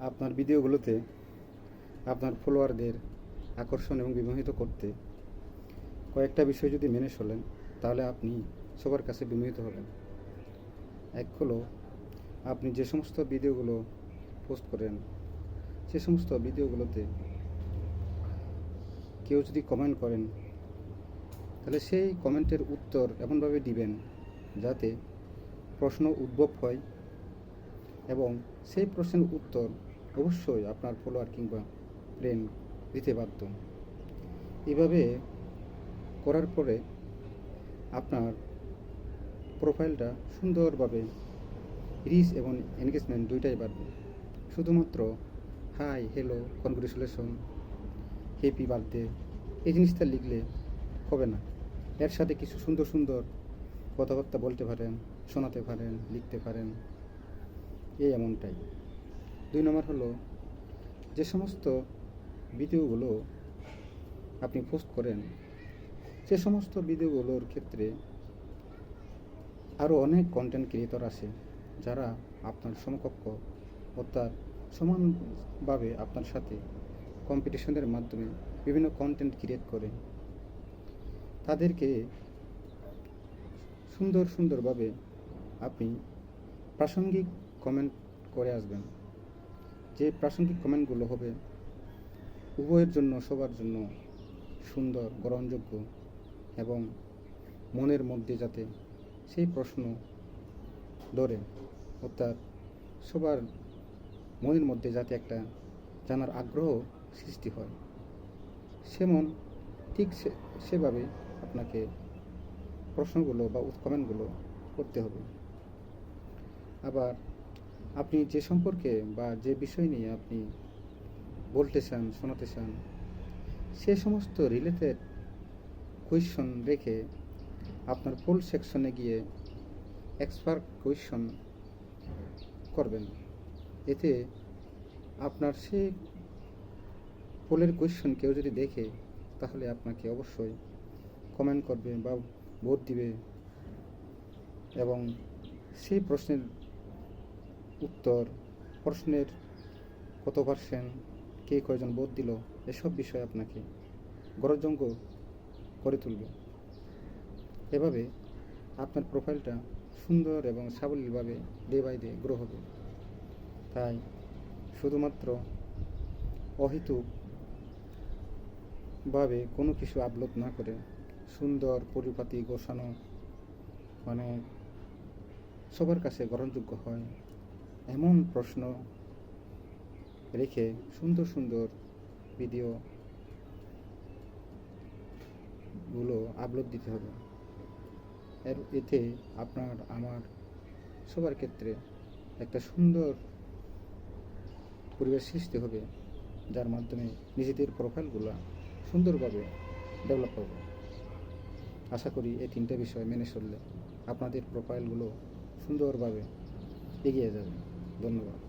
আপনার ভিডিওগুলোতে আপনার ফলোয়ারদের আকর্ষণ এবং বিমোহিত করতে কয়েকটা বিষয় যদি মেনে চলেন, তাহলে আপনি সবার কাছে বিমোহিত হবেন। এক হলো, আপনি যে সমস্ত ভিডিওগুলো পোস্ট করেন, সে সমস্ত ভিডিওগুলোতে কেউ যদি কমেন্ট করেন, তাহলে সেই কমেন্টের উত্তর এমনভাবে দিবেন যাতে প্রশ্ন উদ্ভব হয় এবং সেই প্রশ্নের উত্তর অবশ্যই আপনার ফলোয়ার কিংবা ফ্রেন্ড দিতে বাধ্য। এভাবে করার পরে আপনার প্রোফাইলটা সুন্দরভাবে রিচ এবং এনগেজমেন্ট দুইটাই বাড়বে। শুধুমাত্র hi hello congratulation happy birthday এই জিনিসটা লিখলে হবে না। এর সাথে কিছু সুন্দর সুন্দর কথাবার্তা বলতে পারেন, শোনাতে পারেন, লিখতে পারেন, এই এমনটাই। দুই নম্বর হলো, যে সমস্ত ভিডিওগুলো আপনি পোস্ট করেন, সে সমস্ত ভিডিওগুলোর ক্ষেত্রে আরও অনেক কন্টেন্ট ক্রিয়েটর আছে যারা আপনার সমকক্ষ অর্থাৎ সমানভাবে আপনার সাথে কম্পিটিশনের মাধ্যমে বিভিন্ন কন্টেন্ট ক্রিয়েট করে। তাদেরকে সুন্দর সুন্দরভাবে আপনি প্রাসঙ্গিক কমেন্ট করে আসবেন। যে প্রাসঙ্গিক কমেন্টগুলো হবে উভয়ের জন্য, সবার জন্য সুন্দর, গ্রহণযোগ্য এবং মনের মধ্যে যাতে সেই প্রশ্ন ধরে। অর্থাৎ সবার মনের মধ্যে যাতে একটা জানার আগ্রহ সৃষ্টি হয়। সেমন ঠিক সেভাবে আপনাকে প্রশ্নগুলো বা কমেন্টগুলো করতে হবে। আবার আপনি যে সম্পর্কে বা যে বিষয় নিয়ে আপনি বলতে চান, শোনাতে চান, সে সমস্ত রিলেটেড কোয়েশন রেখে আপনার পোল সেকশনে গিয়ে এক্সপার্ট কোয়েশন করবেন। এতে আপনার সে পোলের কোয়েশন কেউ যদি দেখে, তাহলে আপনাকে অবশ্যই কমেন্ট করবে বা ভোট দিবে এবং সেই প্রশ্নের উত্তর, প্রশ্নের কত পার্সেন্ট কে কয়জন ভোট দিল, এসব বিষয় আপনাকে গ্রহণযোগ্য করে তুলবে। এভাবে আপনার প্রোফাইলটা সুন্দর এবং সাবলীলভাবে ডে বাই ডে গ্রো হবে। তাই শুধুমাত্র অহেতুকভাবে কোনো কিছু আপলোড না করে সুন্দর পরিপাতি গোছানো মানে সবার কাছে গ্রহণযোগ্য হয়। এমন প্রশ্ন রেখে সুন্দর সুন্দর ভিডিও গুলো আপলোড দিতে হবে। এর এতে আপনার, আমার সবার ক্ষেত্রে একটা সুন্দর পরিবেশ সৃষ্টি হবে, যার মাধ্যমে নিজেদের প্রোফাইলগুলো সুন্দরভাবে ডেভেলপ হবে। আশা করি এই তিনটে বিষয় মেনে চললে আপনাদের প্রোফাইলগুলো সুন্দরভাবে এগিয়ে যাবে। ধন্যবাদ।